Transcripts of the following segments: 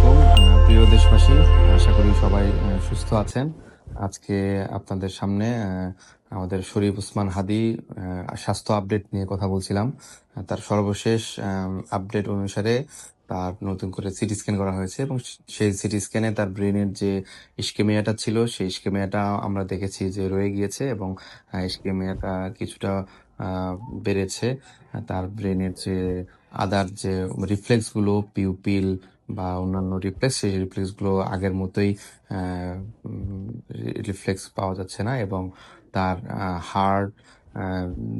আলাইকুম প্রিয় দেশবাসী। আশা করি সবাই সুস্থ আছেন। আজকে আপনাদের সামনে আমাদের শরীফ উসমান হাদি স্বাস্থ্য আপডেট নিয়ে কথা বলছিলাম। তার সর্বশেষ আপডেট অনুসারে তার নতুন করে সিটি স্ক্যান করা হয়েছে এবং সেই সিটি স্ক্যানে তার ব্রেনের যে ইস্কেমিয়াটা ছিল, সেই ইস্কেমিয়াটা আমরা দেখেছি যে রয়ে গিয়েছে এবং ইস্কেমিয়াটা কিছুটা বেড়েছে। তার ব্রেনের যে আদার যে রিফ্লেক্সগুলো, পিউপিল বা অন্যান্য রিফ্লেক্স সেই রিফ্লেক্সগুলো আগের মতোই রিফ্লেক্স পাওয়া যাচ্ছে না এবং তার হার্ট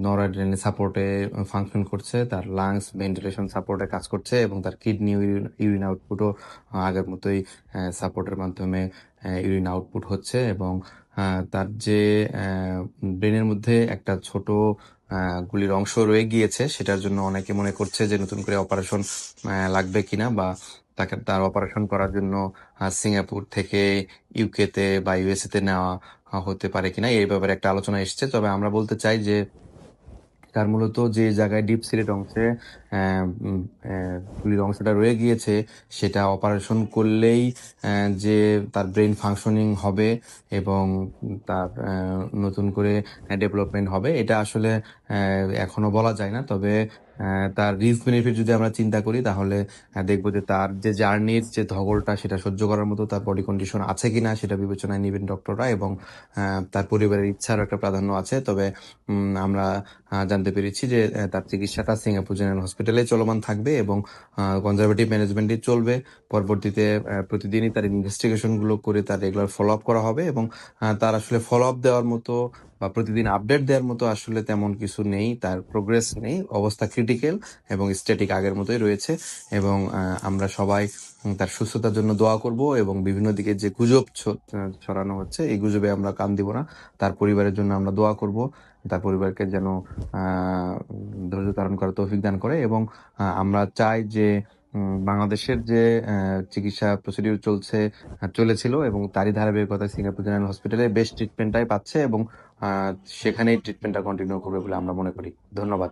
নরাড্রেনাল সাপোর্টে ফাংশন করছে, তার লাংস ভেন্টিলেশন সাপোর্টে কাজ করছে এবং তার কিডনি ইউরিন আউটপুটও আগের মতোই সাপোর্টের মাধ্যমে ইউরিন আউটপুট হচ্ছে এবং তার যে ব্রেনের মধ্যে একটা ছোট গুলির অংশ রয়ে গিয়েছে। সেটার জন্য অনেকে মনে করছে যে নতুন করে অপারেশন লাগবে কিনা বা তাকে, তার অপারেশন করার জন্য সিঙ্গাপুর থেকে ইউকেতে বা ইউএসএ তে নেওয়া হতে পারে কিনা এই ব্যাপারে একটা আলোচনা এসছে। তবে আমরা বলতে চাই যে তার মূলত যে জায়গায় ডিপ সিলেট অংশে আহ, গুলির অংশটা রয়ে গিয়েছে সেটা অপারেশন করলেই যে তার ব্রেন ফাংশনিং হবে এবং তার নতুন করে ডেভেলপমেন্ট হবে এটা আসলে এখনও বলা যায় না। তবে তার রিস্ক বেনিফিট যদি আমরা চিন্তা করি, তাহলে দেখব যে তার যে জার্নির যে ধগলটা, সেটা সহ্য করার মতো তার বডি কন্ডিশন আছে কিনা, সেটা বিবেচনায় নেবেন ডক্টররা এবং তার পরিবারের ইচ্ছারও একটা প্রাধান্য আছে। তবে আমরা জানতে পেরেছি যে তার চিকিৎসাটা সিঙ্গাপুর জেনারেল হসপিটালে চলমান থাকবে এবং কনজারভেটিভ ম্যানেজমেন্টে চলবে। পরবর্তীতে প্রতিদিনই তার ইনভেস্টিগেশনগুলো করে তার রেগুলার ফলো আপ করা হবে এবং তার আসলে ফলো আপ দেওয়ার মতো বা প্রতিদিন আপডেট দেওয়ার মতো আসলে তেমন কিছু নেই। তার প্রোগ্রেস নেই। অবস্থা ক্রিটিক্যাল এবং স্ট্যাটিক আগের মতোই রয়েছে এবং আমরা সবাই তার সুস্থতার জন্য দোয়া করব এবং বিভিন্ন দিকে যে গুজব ছড়ানো হচ্ছে, এই গুজবে আমরা কান দিব না। তার পরিবারের জন্য আমরা দোয়া করব। তার পরিবারকে যেন ধৈর্য ধারণ করার তৌফিক দান করে এবং আমরা চাই যে বাংলাদেশের যে চিকিৎসা প্রসিডিউর চলছে, চলেছিল এবং তারই ধারাবাহিকতায় সিঙ্গাপুর জেনারেল হসপিটালে বেস্ট ট্রিটমেন্টটাই পাচ্ছে এবং সেখানেই ট্রিটমেন্টটা কন্টিনিউ করবে বলে আমরা মনে করি। ধন্যবাদ।